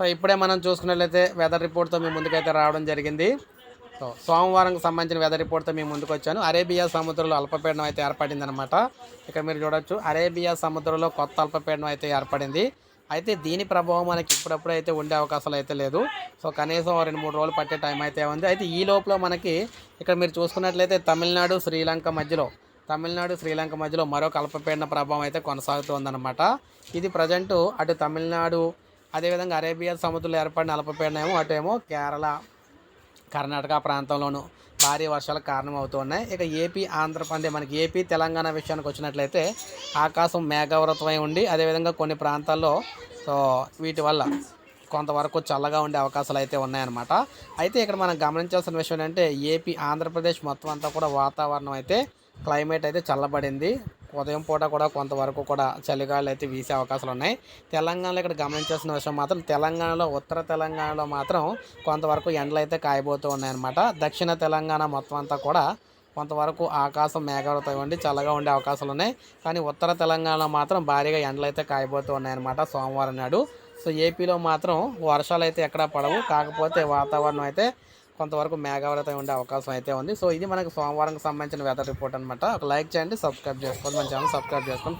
So ఇప్పుడే మనం చూసుకున్నట్లయితే వెదర్ రిపోర్ట్తో మీ ముందుకైతే రావడం జరిగింది. సో సోమవారంకి సంబంధించిన వెదర్ రిపోర్ట్తో మేము ముందుకు వచ్చాను అరేబియా సముద్రంలో అల్పపీడనం అయితే ఏర్పడిందనమాట ఇక్కడ మీరు చూడొచ్చు అరేబియా సముద్రంలో కొత్త అల్పపీడనం అయితే ఏర్పడింది. అయితే దీని ప్రభావం మనకి ఇప్పుడప్పుడు అయితే ఉండే అవకాశాలు అయితే లేదు. సో కనీసం రెండు మూడు రోజులు పట్టే టైం అయితే ఉంది. అయితే ఈ లోపల మనకి ఇక్కడ మీరు చూసుకున్నట్లయితే తమిళనాడు శ్రీలంక మధ్యలో తమిళనాడు శ్రీలంక మధ్యలో మరొక అల్పపీడన ప్రభావం అయితే కొనసాగుతుందన్నమాట. ఇది ప్రజెంటు అటు తమిళనాడు అదేవిధంగా అరేబియా సముద్రంలో ఏర్పడిన అల్పపీడనం అటేమో ఏమో కేరళ కర్ణాటక ప్రాంతంలోనూ భారీ వర్షాలకు కారణమవుతున్నాయి. ఇక ఏపీ ఆంధ్రప్రదేశ్ మనకి ఏపీ తెలంగాణ విషయానికి వచ్చినట్లయితే ఆకాశం మేఘావృతమై ఉండి అదేవిధంగా కొన్ని ప్రాంతాల్లో సో వీటి వల్ల కొంతవరకు చల్లగా ఉండే అవకాశాలు అయితే ఉన్నాయన్నమాట. అయితే ఇక్కడ మనం గమనించాల్సిన విషయం ఏంటంటే ఏపీ ఆంధ్రప్రదేశ్ మొత్తం అంతా కూడా వాతావరణం అయితే క్లైమేట్ అయితే చల్లబడింది. ఉదయం పూట కూడా కొంతవరకు కూడా చలిగాలు అయితే వీసే అవకాశాలు ఉన్నాయి తెలంగాణలో ఇక్కడ గమనించాల్సిన విషయం మాత్రం తెలంగాణలో ఉత్తర తెలంగాణలో మాత్రం కొంతవరకు ఎండలు అయితే కాయబోతూ ఉన్నాయన్నమాట. దక్షిణ తెలంగాణ మొత్తం అంతా కూడా కొంతవరకు ఆకాశం మేఘావృతం ఉండి చల్లగా ఉండే అవకాశాలు ఉన్నాయి కానీ ఉత్తర తెలంగాణలో మాత్రం భారీగా ఎండలు అయితే కాయబోతూ ఉన్నాయన్నమాట సోమవారం నాడు. సో ఏపీలో మాత్రం వర్షాలు అయితే ఎక్కడా పడవు. కాకపోతే వాతావరణం అయితే కొంతవరకు మేఘావృతం ఉండే అవకాశం అయితే ఉంది. సో ఇది మనకు సోమవారంకి సంబంధించిన వెదర్ రిపోర్ట్ అనమాట ఒక లైక్ చేయండి సబ్స్క్రైబ్ చేసుకోండి మన ఛానల్ సబ్స్క్రైబ్ చేసుకొని